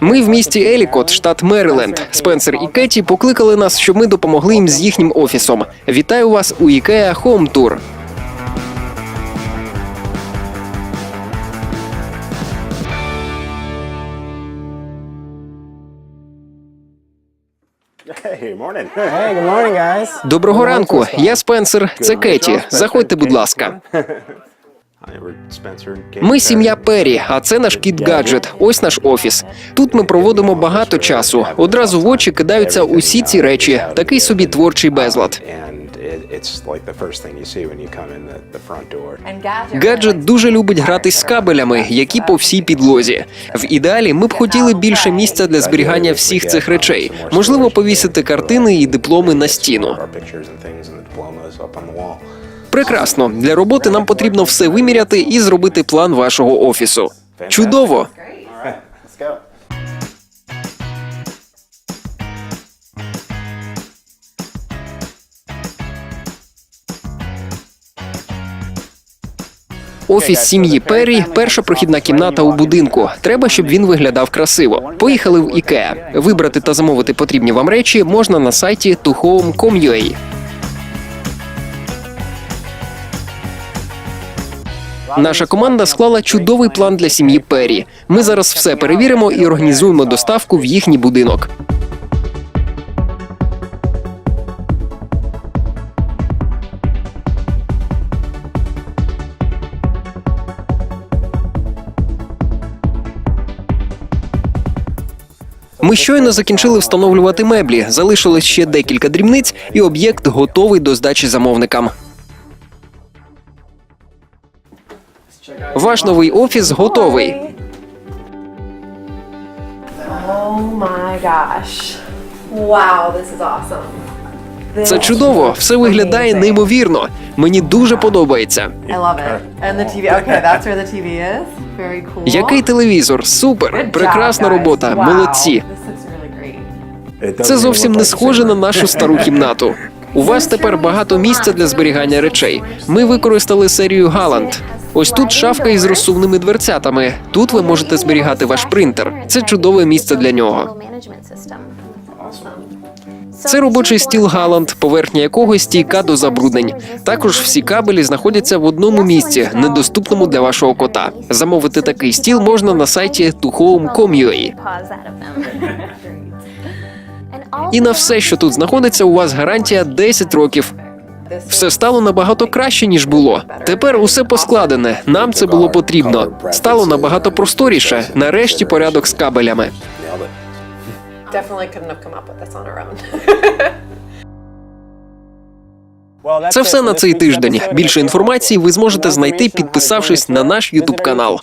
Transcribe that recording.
Ми в місті Елікот, штат Мериленд. Спенсер і Кеті покликали нас, щоб ми допомогли їм з їхнім офісом. Вітаю вас у IKEA Home Tour. Доброго ранку. Я Спенсер. Це Кеті. Заходьте, будь ласка. Ми сім'я Перрі, а це наш кіт гаджет. Ось наш офіс. Тут ми проводимо багато часу. Одразу в очі кидаються усі ці речі. Такий собі творчий безлад. Гаджет дуже любить гратись з кабелями, які по всій підлозі. В ідеалі ми б хотіли більше місця для зберігання всіх цих речей. Можливо, повісити картини і дипломи на стіну. Прекрасно. Для роботи нам потрібно все виміряти і зробити план вашого офісу. Чудово! Офіс сім'ї Перрі – перша прохідна кімната у будинку. Треба, щоб він виглядав красиво. Поїхали в IKEA. Вибрати та замовити потрібні вам речі можна на сайті tuhome.com.ua. Наша команда склала чудовий план для сім'ї Перрі. Ми зараз все перевіримо і організуємо доставку в їхній будинок. Ми щойно закінчили встановлювати меблі. Залишилось ще декілька дрібниць, і об'єкт готовий до здачі замовникам. Ваш новий офіс готовий. Oh. Це чудово, все виглядає неймовірно. Мені дуже подобається. Який телевізор? Супер! Прекрасна робота. Молодці. Це зовсім не схоже на нашу стару кімнату. У вас тепер багато місця для зберігання речей. Ми використали серію Галанд. Ось тут шафка із розсувними дверцятами. Тут ви можете зберігати ваш принтер. Це чудове місце для нього. Це робочий стіл Галанд, поверхня якого стійка до забруднень. Також всі кабелі знаходяться в одному місці, недоступному для вашого кота. Замовити такий стіл можна на сайті tuhome.com.ua. І на все, що тут знаходиться, у вас гарантія 10 років. Все стало набагато краще ніж було. Тепер усе поскладене. Нам це було потрібно. Стало набагато просторіше. Нарешті порядок з кабелями. Це все на цей тиждень. Більше інформації ви зможете знайти, підписавшись на наш YouTube канал.